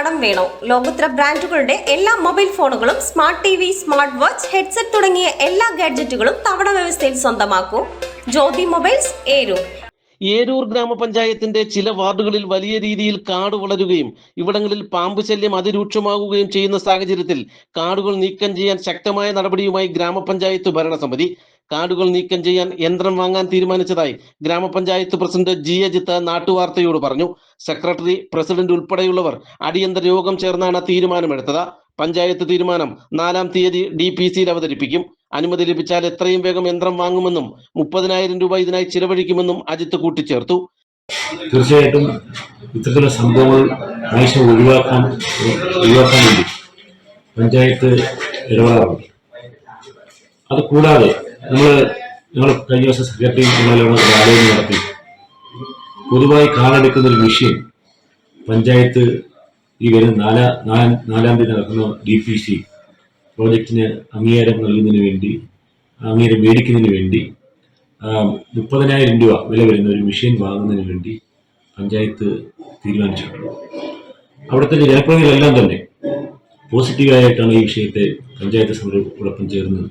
കടം വേണോ? ലോകോത്തര ബ്രാൻഡുകളുടെ എല്ലാ മൊബൈൽ ഫോണുകളും smart T V smart watch headset തുടങ്ങിയ എല്ലാ ഗാഡ്ജറ്റുകളും തവണ വ്യവസ്ഥയിൽ സ്വന്തമാക്കൂ. ജ്യോതി മൊബൈൽസ് ഏരൂർ. ഏരൂർ ഗ്രാമപഞ്ചായത്തിന്റെ ചില വാർഡുകളിൽ വലിയ രീതിയിൽ കാട് വളരുകയും ഇവിടങ്ങളിൽ പാമ്പ് ശല്യം അതിരൂക്ഷമാകുകയും ചെയ്യുന്ന സാഹചര്യത്തിൽ കാടുകൾ നീക്കം ചെയ്യാൻ ശക്തമായ നടപടിയുമായി ഗ്രാമപഞ്ചായത്ത് ഭരണസമിതി കാടുകൾ നീക്കം ചെയ്യാൻ യന്ത്രം വാങ്ങാൻ തീരുമാനിച്ചതായി ഗ്രാമപഞ്ചായത്ത് പ്രസിഡന്റ് ജി അജിത്ത് നാട്ടുവാർത്തയോട് പറഞ്ഞു. സെക്രട്ടറി പ്രസിഡന്റ് ഉൾപ്പെടെയുള്ളവർ അടിയന്തര യോഗം ചേർന്നാണ് തീരുമാനമെടുത്തത്. പഞ്ചായത്ത് തീരുമാനം നാലാം തീയതി ഡി പി സിയിൽ അവതരിപ്പിക്കും. അനുമതി ലഭിച്ചാൽ എത്രയും വേഗം യന്ത്രം വാങ്ങുമെന്നും മുപ്പതിനായിരം രൂപ ഇതിനായി ചിലവഴിക്കുമെന്നും അജിത്ത് കൂട്ടിച്ചേർത്തു. തീർച്ചയായിട്ടും ഇത്തരത്തിലുള്ള സംഭവങ്ങൾ ആവശ്യം ഒഴിവാക്കാൻ ഒഴിവാക്കാൻ വേണ്ടി പഞ്ചായത്ത് ഇടപെടാറുണ്ട്. അത് കൂടാതെ നമ്മൾ ഞങ്ങൾ കഴിഞ്ഞ ദിവസം സെക്രട്ടറി ജനറലാണ് ആലോചന നടത്തി. പൊതുവായി കാണെടുക്കുന്ന ഒരു വിഷയം പഞ്ചായത്ത് ഈ വരുന്ന നാലാ നാലാം തീയതി നടക്കുന്ന ഡി പി സി പ്രോജക്റ്റിന് അംഗീകാരം നൽകുന്നതിന് വേണ്ടി അംഗീകാരം മേടിക്കുന്നതിന് വേണ്ടി മുപ്പതിനായിരം രൂപ വില വരുന്ന ഒരു മെഷീൻ വാങ്ങുന്നതിന് വേണ്ടി പഞ്ചായത്ത് തീരുമാനിച്ചിട്ടുണ്ട്. അവിടുത്തെ ജനപ്രതിനിധികളെല്ലാം തന്നെ പോസിറ്റീവായിട്ടാണ് ഈ വിഷയത്തെ പഞ്ചായത്ത് സമിതിയോടൊപ്പം ചേർന്ന്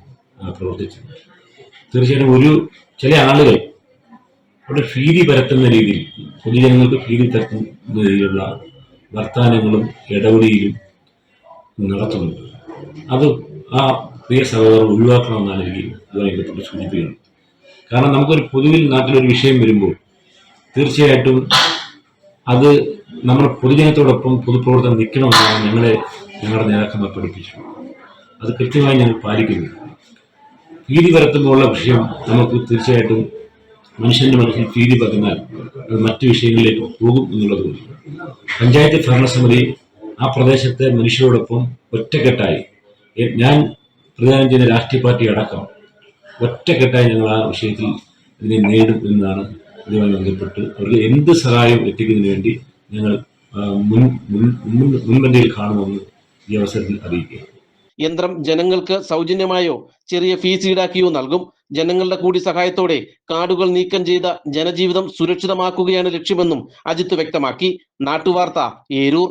പ്രവർത്തിച്ചത്. തീർച്ചയായിട്ടും ഒരു ചില ആളുകൾ അവിടെ ഭീതി പരത്തുന്ന രീതിയിൽ പൊതുജനങ്ങൾക്ക് ഭീതി പരത്തുന്ന രീതിയിലുള്ള വർത്തമാനങ്ങളും ഇടപെടിയിലും നടത്തുന്നുണ്ട്. അത് ആ പ്രിയ സഹോദരൻ ഒഴിവാക്കണമെന്നാണ് എനിക്ക് ഇതുമായി സൂചിപ്പിക്കുന്നത്. കാരണം നമുക്കൊരു പൊതുവിൽ നാട്ടിലൊരു വിഷയം വരുമ്പോൾ തീർച്ചയായിട്ടും അത് നമ്മൾ പൊതുജനത്തോടൊപ്പം പൊതുപ്രവർത്തനം നിൽക്കണമെന്നാണ് ഞങ്ങളെ ഞങ്ങളുടെ നേതാക്കന്മാർ പഠിപ്പിച്ചു. അത് കൃത്യമായി ഞങ്ങൾ പാലിക്കുന്നു ഭീതി പരത്തുമ്പോഴുള്ള വിഷയം നമുക്ക് തീർച്ചയായിട്ടും മനുഷ്യന്റെ മനസ്സിൽ ഭീതി പകർന്നാൽ അത് മറ്റു വിഷയങ്ങളിലേക്ക് പോകും എന്നുള്ളത് പഞ്ചായത്ത് ഭരണസമിതി ആ പ്രദേശത്തെ മനുഷ്യരോടൊപ്പം ഒറ്റക്കെട്ടായി. ഞാൻ പ്രതിദാനം ചെയ്യുന്ന രാഷ്ട്രീയ പാർട്ടി അടക്കം ഒറ്റക്കെട്ടായി ഞങ്ങൾ ആ വിഷയത്തിൽ ഇതിനെ നേരിടും എന്നാണ് ഇതുമായി ബന്ധപ്പെട്ട് അവർക്ക് എന്ത് സഹായം എത്തിക്കുന്നതിന് വേണ്ടി ഞങ്ങൾ മുൻ- മുൻപന്തിയിൽ കാണുമെന്ന് ഈ അവസരത്തിൽ അറിയിക്കുക യന്ത്രം ജനങ്ങൾക്ക് സൗജന്യമായോ ചെറിയ ഫീസ് ഈടാക്കിയോ നൽകും. ജനങ്ങളുടെ കൂടി സഹായത്തോടെ കാടുകൾ നീക്കം ചെയ്ത ജനജീവിതം സുരക്ഷിതമാക്കുകയാണ് ലക്ഷ്യമെന്നും അജിത് വ്യക്തമാക്കി. നാട്ടുവാർത്ത ഏരൂർ.